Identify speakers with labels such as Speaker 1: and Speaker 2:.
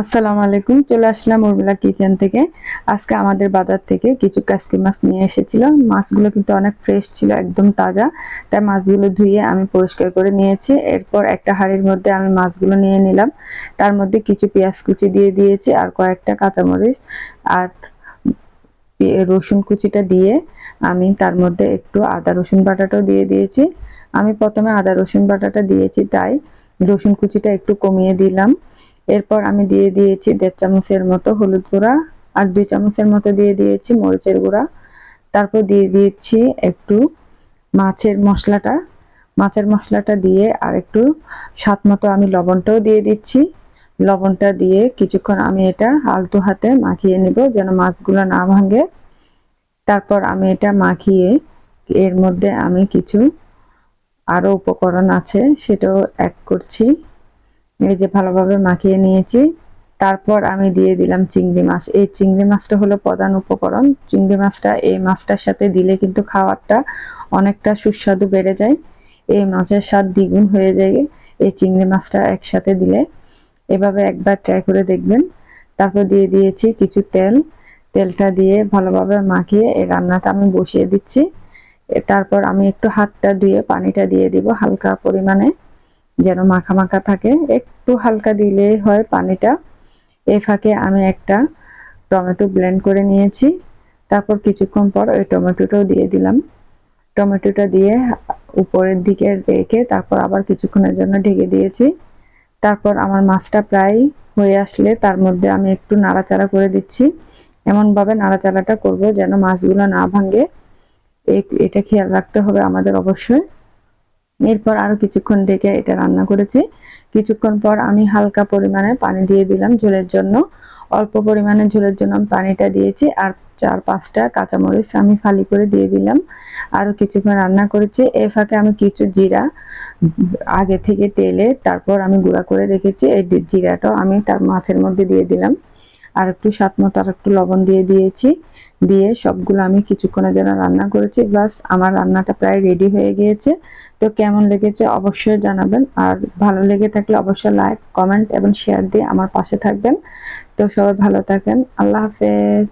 Speaker 1: আসসালামু আলাইকুম, চলে আসলাম উর্মিলা কিচেন থেকে। আজকে আমাদের বাজার থেকে কিছু কাসকি মাছ নিয়ে এসেছিল। মাছগুলো কিন্তু অনেক ফ্রেশ ছিল, একদম তাজা। তাই মাছগুলো ধুয়ে আমি পরিষ্কার করে নিয়েছি। এরপর একটা হাঁড়ির মধ্যে আমি মাছগুলো নিয়ে নিলাম। তার মধ্যে কিছু পেঁয়াজ কুচি দিয়ে দিয়েছি আর কয়েকটা কাঁচামরিচ আর রসুন কুচিটা দিয়ে আমি তার মধ্যে একটু আদা রসুন বাটাটাও দিয়ে দিয়েছি। আমি প্রথমে আদা রসুন বাটাটা দিয়েছি, তাই রসুন কুচিটা একটু কমিয়ে দিলাম। এরপর আমি দিয়ে দিয়েছি দেড় চামচের মতো হলুদ গুঁড়া আর দুই চামচের মতো দিয়ে দিয়েছি মরিচের গুঁড়া। তারপর দিয়ে দিয়েছি একটু মাছের মশলাটা। মাছের মশলাটা দিয়ে আর একটু স্বাদ মতো আমি লবণটাও দিয়ে দিচ্ছি। লবণটা দিয়ে কিছুক্ষণ আমি এটা আলতো হাতে মাখিয়ে নিব যেন মাছগুলো না ভাঙে। তারপর আমি এটা মাখিয়ে এর মধ্যে আমি কিছু আরও উপকরণ আছে সেটাও অ্যাড করছি। এই যে ভালোভাবে মাখিয়ে নিয়েছি। তারপর আমি দিয়ে দিলাম চিংড়ি মাছ। এই চিংড়ি মাছটা হলো প্রধান উপকরণ। চিংড়ি মাছটা, এই মাছটার সাথে দিলে কিন্তু খাবারটা অনেকটা সুস্বাদু বেড়ে যায়। এই মাছের স্বাদ দ্বিগুণ হয়ে যায় এই চিংড়ি মাছটা একসাথে দিলে। এভাবে একবার ট্রাই করে দেখবেন। তারপর দিয়ে দিয়েছি কিছু তেল। তেলটা দিয়ে ভালোভাবে মাখিয়ে এই রান্নাটা আমি বসিয়ে দিচ্ছি। তারপর আমি একটু হাতটা ধুয়ে পানিটা দিয়ে দিব হালকা পরিমাণে। যেন মাখা মাখা থাকে। একটু হালকা দিলেই হয় পানিটা। এই ফাঁকে আমি একটা টমেটো ব্লেন্ড করে নিয়েছি। তারপর কিছুক্ষণ পর ওই টমেটোটাও দিয়ে দিলাম। টমেটোটা দিয়ে উপরের দিকে রেখে তারপর আবার কিছুক্ষণের জন্য ঢেকে দিয়েছি। তারপর আমার মাছটা প্রায় হয়ে আসলে তার মধ্যে আমি একটু নাড়াচাড়া করে দিচ্ছি। এমনভাবে নাড়াচাড়াটা করব যেন মাছগুলো না ভাঙে। এ- এটা খেয়াল রাখতে হবে আমাদের অবশ্যই। এরপর আরও কিছুক্ষণ ডেকে এটা রান্না করেছি। কিছুক্ষণ পর আমি হালকা পরিমাণে পানি দিয়ে দিলাম ঝোলের জন্য। অল্প পরিমাণে ঝোলের জন্য আমি পানিটা দিয়েছি আর চার পাঁচটা কাঁচামরিচ আমি ফালি করে দিয়ে দিলাম। আরও কিছুক্ষণ রান্না করেছি। এই ফাঁকে আমি কিছু জিরা, আগে থেকে তেলে, তারপর আমি গুঁড়া করে রেখেছি। এই জিরাটাও আমি তার মাছের মধ্যে দিয়ে দিলাম। আর একটু স্বাদ মতো আর একটু লবণ দিয়ে দিয়েছি। দিয়ে সবগুলো আমি কিছুক্ষণের জন্য রান্না করেছি। বাস আমার রান্নাটা প্রায় রেডি হয়ে গিয়েছে। তো কেমন লেগেছে অবশ্যই জানাবেন। আর ভালো লেগে থাকলে অবশ্যই লাইক কমেন্ট এবং শেয়ার দিয়ে আমার পাশে থাকবেন। তো সবাই ভালো থাকেন। আল্লাহ হাফেজ।